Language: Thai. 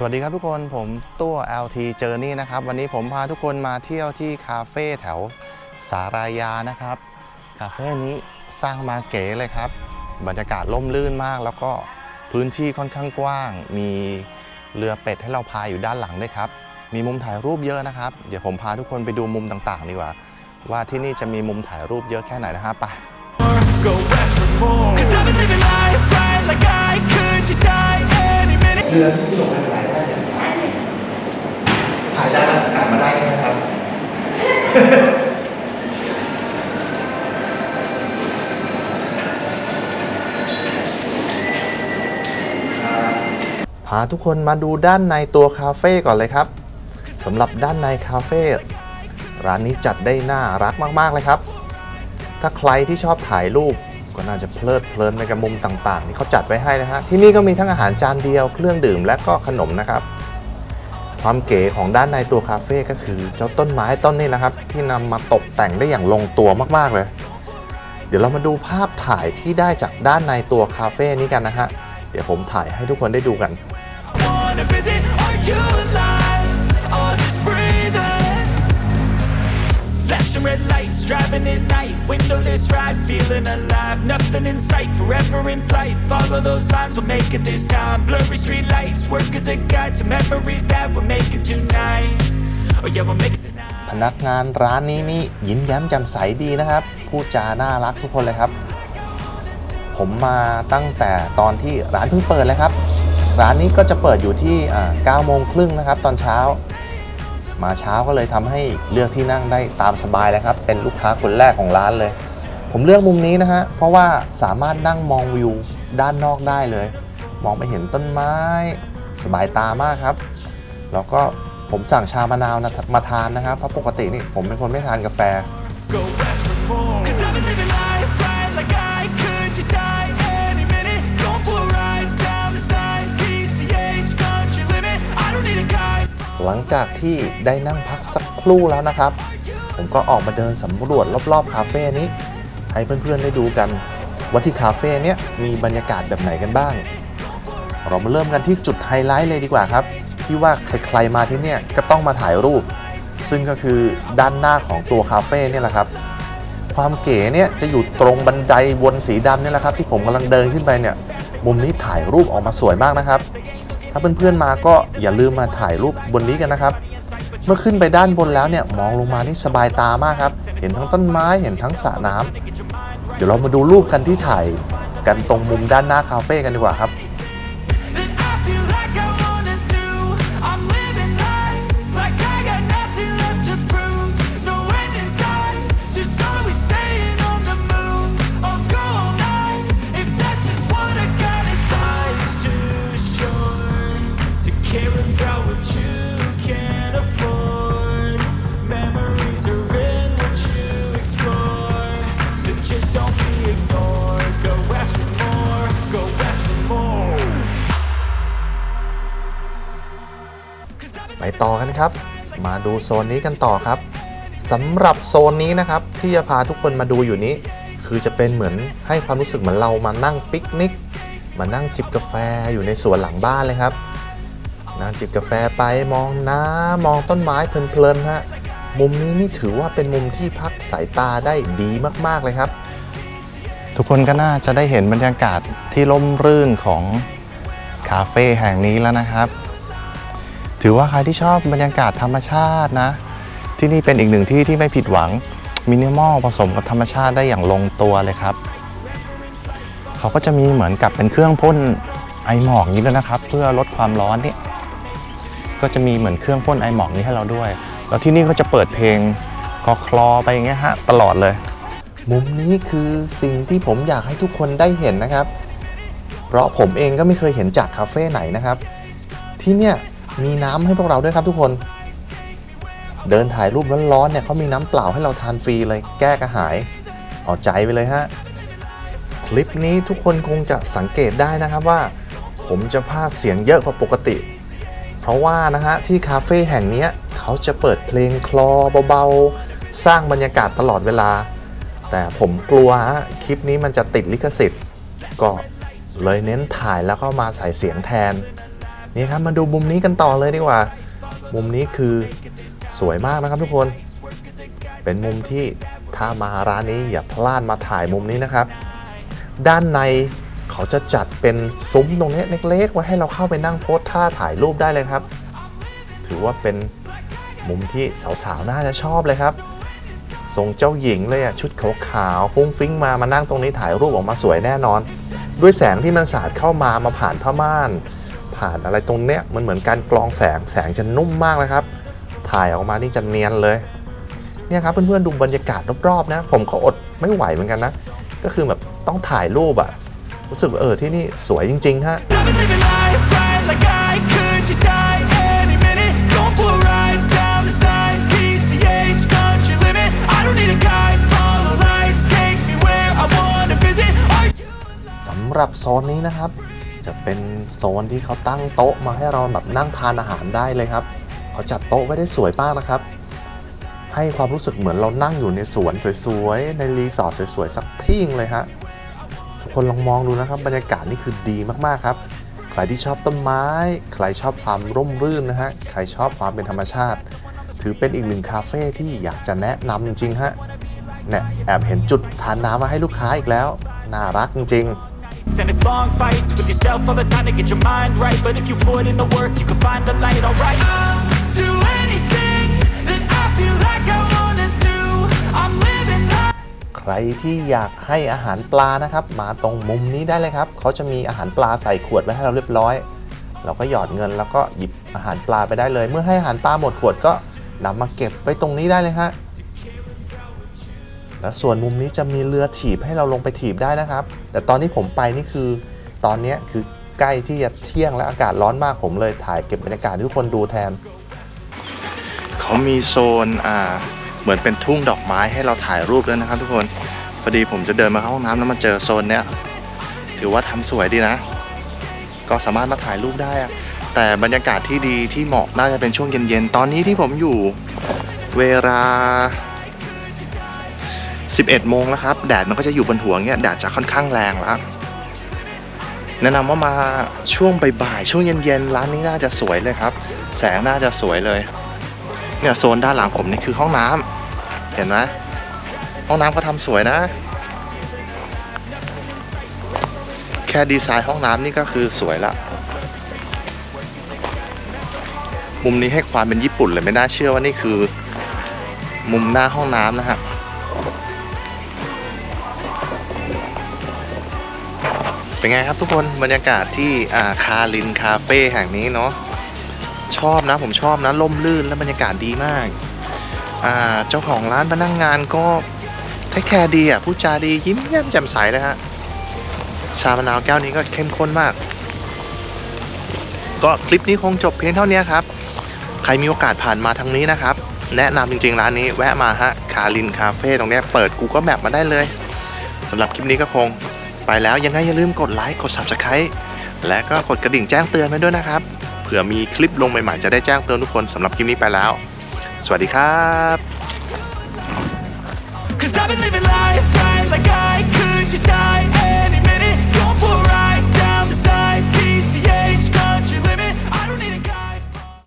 สวัสดีครับทุกคนผมตัว LT Journey นะครับ วันนี้ผมพาทุกคนมาเที่ยวที่คาเฟ่แถวสารายานะครับ คาเฟ่นี้สร้างมาเก๋เลยครับ บรรยากาศร่มรื่นมาก แล้วก็พื้นที่ค่อนข้างกว้าง มีเรือเป็ดให้เราพายอยู่ด้านหลังด้วยครับ มีมุมถ่ายรูปเยอะนะครับ เดี๋ยวผมพาทุกคนไปดูมุมต่างๆ ดีกว่า ว่าที่นี่จะมีมุมถ่ายรูปเยอะแค่ไหนนะครับไป Go ask for more. Cause I've been living life right like I could just die any minute. ไปถ่ายได้ถ่ายได้แล้วกลับมาได้ใช่ไหมครับ พาทุกคนมาดูด้านในตัวคาเฟ่ก่อนเลยครับสำหรับด้านในคาเฟ่ร้านนี้จัดได้น่ารักมากๆเลยครับ ถ้าใครที่ชอบถ่ายรูปก็น่าจะเพลิดเพลินไปกับมุมต่างๆที่เขาจัดไว้ให้นะฮะที่นี่ก็มีทั้งอาหารจานเดียวเครื่องดื่มและก็ขนมนะครับ ความเก๋ของด้านในตัวคาเฟ่ก็คือเจ้าต้นไม้ต้นนี้นะครับ ที่นำมาตกแต่งได้อย่างลงตัวมากๆเลย เดี๋ยวเรามาดูภาพถ่ายที่ได้จากด้านในตัวคาเฟ่นี้กันนะฮะเดี๋ยวผมถ่ายให้ทุกคนได้ดูกัน Flashing red lights, driving at night. Windowless ride, feeling alive. Nothing in sight, forever in flight. Follow those lines, we'll make it this time. Blurry street lights, work as a guide to memories that we're making tonight. Oh yeah, we'll make it tonight. พนักงานร้านนี้นี่ยิ้มแย้มแจ่มใสดีนะครับ พูดจาน่ารักทุกคนเลยครับ ผมมาตั้งแต่ตอนที่ร้านเพิ่งเปิดเลยครับ ร้านนี้ก็จะเปิดอยู่ที่อ่า9โมงครึ่งนะครับ ตอนเช้า มาเช้าก็เลยทำให้เลือกที่นั่งได้ตามสบายเลยครับ เป็นลูกค้าคนแรกของร้านเลย ผมเลือกมุมนี้นะฮะ เพราะว่าสามารถนั่งมองวิวด้านนอกได้เลย มองไปเห็นต้นไม้ สบายตามากครับ แล้วก็ผมสั่งชามะนาวนะมาทานนะครับ เพราะปกตินี่ผมเป็นคนไม่ทานกาแฟ หลังจากที่ได้นั่งพักสักครู่แล้วนะครับ ผมก็ออกมาเดินสำรวจรอบๆคาเฟ่นี้ ให้เพื่อนๆได้ดูกันว่าที่คาเฟ่เนี้ยมีบรรยากาศแบบไหนกันบ้าง เรามาเริ่มกันที่จุดไฮไลท์เลยดีกว่าครับ ที่ว่าใครๆมาที่เนี่ยก็ต้องมาถ่ายรูป ซึ่งก็คือด้านหน้าของตัวคาเฟ่เนี่ยแหละครับ ความเก๋เนี่ยจะอยู่ตรงบันไดวนสีดำเนี่ยแหละครับ ที่ผมกำลังเดินขึ้นไปเนี่ยมุมนี้ถ่ายรูปออกมาสวยมากนะครับ ถ้าเพื่อนๆมาก็อย่าลืมมาถ่ายรูปบนนี้กันนะครับ เมื่อขึ้นไปด้านบนแล้วเนี่ยมองลงมานี่สบายตามากครับ เห็นทั้งต้นไม้เห็นทั้งสระน้ำเดี๋ยวเรามาดูรูปกันที่ถ่ายกันตรงมุมด้านหน้าคาเฟ่กันดีกว่าครับ ครับ มาดูโซนนี้กันต่อครับสำหรับโซนนี้นะครับที่จะพาทุกคนมาดูอยู่นี้ คือจะเป็นเหมือนให้ความรู้สึกเหมือนเรามานั่งปิกนิก มานั่งจิบกาแฟอยู่ในสวนหลังบ้านเลยครับนั่งจิบกาแฟไปมองน้ำมองต้นไม้เพลินๆฮะมุมนี้นี่ถือว่าเป็นมุมที่พักสายตาได้ดีมากๆเลยครับ ทุกคนก็น่าจะได้เห็นบรรยากาศที่ร่มรื่นของคาเฟ่แห่งนี้แล้วนะครับ ถือว่าใครที่ชอบบรรยากาศธรรมชาตินะ ที่นี่เป็นอีกหนึ่งที่ที่ไม่ผิดหวังมินิมอลผสมกับธรรมชาติได้อย่างลงตัวเลยครับ เขาก็จะมีเหมือนกับเป็นเครื่องพ่นไอหมอกนี้ด้วยนะครับ เพื่อลดความร้อนนี่ก็จะมีเหมือนเครื่องพ่นไอหมอกนี้ให้เราด้วย แล้วที่นี่ก็จะเปิดเพลงคอคลอไปอย่างเงี้ยฮะตลอดเลย มุมนี้คือสิ่งที่ผมอยากให้ทุกคนได้เห็นนะครับ เพราะผมเองก็ไม่เคยเห็นจากคาเฟ่ไหนนะครับ ที่เนี่ย มีน้ำให้พวกเราด้วยครับทุกคน เดินถ่ายรูปร้อนๆเนี่ยเขามีน้ำเปล่าให้เราทานฟรีเลยแก้กระหาย เอาใจไปเลยฮะ คลิปนี้ทุกคนคงจะสังเกตได้นะครับว่า ผมจะพากเสียงเยอะกว่าปกติ เพราะว่านะฮะที่คาเฟ่แห่งนี้เขาจะเปิดเพลงคลอเบาๆ สร้างบรรยากาศตลอดเวลา แต่ผมกลัวฮะคลิปนี้มันจะติดลิขสิทธิ์ก็เลยเน้นถ่ายแล้วก็มาใส่เสียงแทน นี่ครับมาดูมุมนี้กันต่อเลยดีกว่า มุมนี้คือสวยมากนะครับทุกคน เป็นมุมที่ถ้ามาร้านนี้อย่าพลาดมาถ่ายมุมนี้นะครับ ด้านในเขาจะจัดเป็นซุ้มตรงนี้เล็กๆไว้ให้เราเข้าไปนั่งโพสท่าถ่ายรูปได้เลยครับ ถือว่าเป็นมุมที่สาวๆน่าจะชอบเลยครับทรงเจ้าหญิงเลยอะชุดขาวๆฟุ้งฟิ้งมามานั่งตรงนี้ถ่ายรูปออกมาสวยแน่นอน ด้วยแสงที่มันสาดเข้ามามาผ่านผ้าม่าน ผ่านอะไรตรงเนี้ยมันเหมือนการกรองแสงแสงจะนุ่มมากนะครับ ถ่ายออกมานี่จะเนียนเลยเนี่ยครับเพื่อนๆดูบรรยากาศรอบๆนะ ผมก็อดไม่ไหวเหมือนกันนะ ก็คือแบบต้องถ่ายรูปอะรู้สึกว่าเออที่นี่สวยจริงๆฮะสำหรับโซนนี้นะครับ จะเป็นโซนที่เขาตั้งโต๊ะมาให้เราแบบนั่งทานอาหารได้เลยครับเขาจัดโต๊ะไว้ได้สวยมากนะครับ ให้ความรู้สึกเหมือนเรานั่งอยู่ในสวนสวยๆในรีสอร์ทสวยๆสักที่งเลยฮะทุกคนลองมองดูนะครับ บรรยากาศนี่คือดีมากๆครับ ใครที่ชอบต้นไม้ ใครชอบความร่มรื่นนะฮะใครชอบความเป็นธรรมชาติ ถือเป็นอีกหนึ่งคาเฟ่ที่อยากจะแนะนำจริงๆฮะเนี่ยแอบเห็นจุดทานน้ำมาให้ลูกค้าอีกแล้ว น่ารักจริงๆ And it's long fights with yourself all the time to get your mind right. But if you put in the work, you can find the light, alright? I'll do anything that I feel like I wanna do. I'm living life. ใครที่อยากให้อาหารปลานะครับ มาตรงมุมนี้ได้เลยครับ เขาจะมีอาหารปลาใส่ขวดไว้ให้เราเรียบร้อย เราก็หยอดเงินแล้วก็หยิบอาหารปลาไปได้เลย เมื่อให้อาหารปลาหมดขวดก็นำมาเก็บไว้ตรงนี้ได้เลยฮะ และส่วนมุมนี้จะมีเรือถีบให้เราลงไปถีบได้นะครับ แต่ตอนที่ผมไปนี่คือตอนนี้คือใกล้ที่จะเที่ยงและอากาศร้อนมากผมเลยถ่ายเก็บบรรยากาศทุกคนดูแทน เขามีโซนอ่าเหมือนเป็นทุ่งดอกไม้ให้เราถ่ายรูปด้วยนะครับทุกคนพอดีผมจะเดินมาเข้าห้องน้ำแล้วมาเจอโซนเนี้ยถือว่าทำสวยดีนะ ก็สามารถมาถ่ายรูปได้อะแต่บรรยากาศที่ดีที่เหมาะน่าจะเป็นช่วงเย็นๆ ตอนนี้ที่ผมอยู่ เวลา 11 โมงแล้วครับ แดดมันก็จะอยู่บนหัวเงี้ยแดดจะค่อนข้างแรงแล้วแนะนำว่ามาช่วงบ่ายๆช่วงเย็นๆร้านนี้น่าจะสวยเลยครับ แสงน่าจะสวยเลยเนี่ยโซนด้านหลังผมนี่คือห้องน้ำเห็นไหมห้องน้ำเขาทำสวยนะ แค่ดีไซน์ห้องน้ำนี่ก็คือสวยละมุมนี้ให้ความเป็นญี่ปุ่นเลยไม่น่าเชื่อว่านี่คือ มุมหน้าห้องน้ำนะฮะ เป็นไงครับทุกคนบรรยากาศที่อ่าคารินคาเฟ่แห่งนี้เนาะชอบนะผมชอบนะล่มลื่นและบรรยากาศดีมากอ่าเจ้าของร้านพนักงงานก็เทคแคร์ดีอะพูดจาดียิ้มแย้มแจ่มใสเลยฮะชามะนาวแก้วนี้ก็เข้มข้นมาก ก็คลิปนี้คงจบเพียงเท่านี้ครับ ใครมีโอกาสผ่านมาทางนี้นะครับ แนะนำจริงๆร้านนี้แวะมาฮะคารินคาเฟ่ตรงนี้เปิด Google Map มาได้เลยสำหรับคลิปนี้ก็คง ไปแล้วยังไงอย่าลืมกดไลค์กด Subscribe และก็กดกระดิ่งแจ้งเตือนไว้ด้วยนะครับ เผื่อมีคลิปลงใหม่ๆจะได้แจ้งเตือนทุกคนสำหรับคลิปนี้ไปแล้ว สวัสดีครับ Cause I've been living life right like I